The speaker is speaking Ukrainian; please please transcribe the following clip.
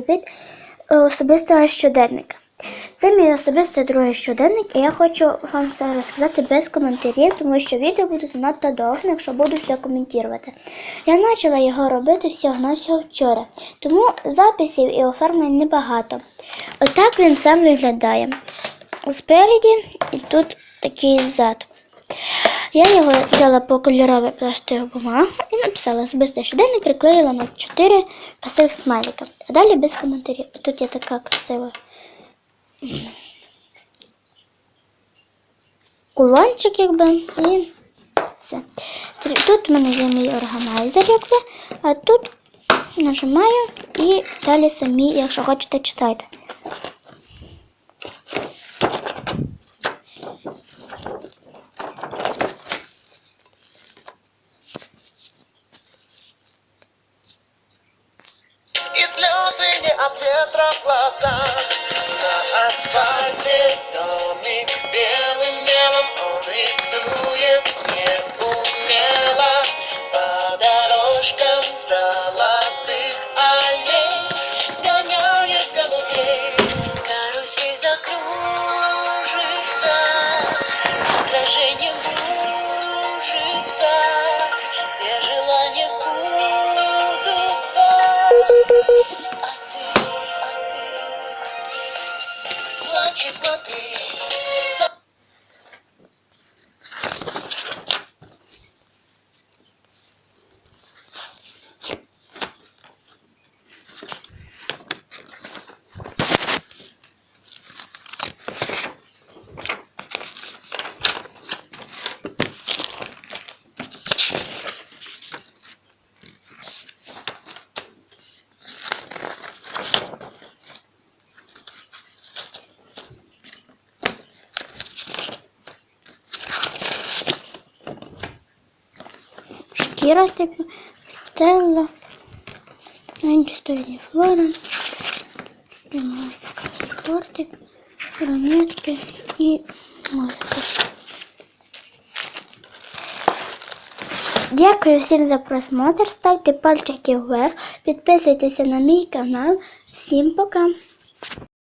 від особистого щоденника. Це мій особистий другий щоденник, і я хочу вам все розказати без коментарів, тому що відео буде занадто довгим, якщо буду все коментувати. Я почала його робити всього на всього вчора, тому записів і оформлень небагато. Отак він сам виглядає. Спереді і тут такий зад. Я його взяла по кольоровій пластиковій бумагу і написала особистий щоденник, приклеїла на 4 красивих смайлика. А далі без коментарів. Тут є така красива кулончик, якби, і все. Тут в мене є мій органайзер, якби, а тут нажимаю і далі самі, якщо хочете, читайте. a Pietra Plaza. Ты, плачь Типу, стелла, стороні флора, тортик, ранетки і музика. Дякую всім за просмотр. Ставте пальчики вверх, підписуйтеся на мій канал. Всім пока!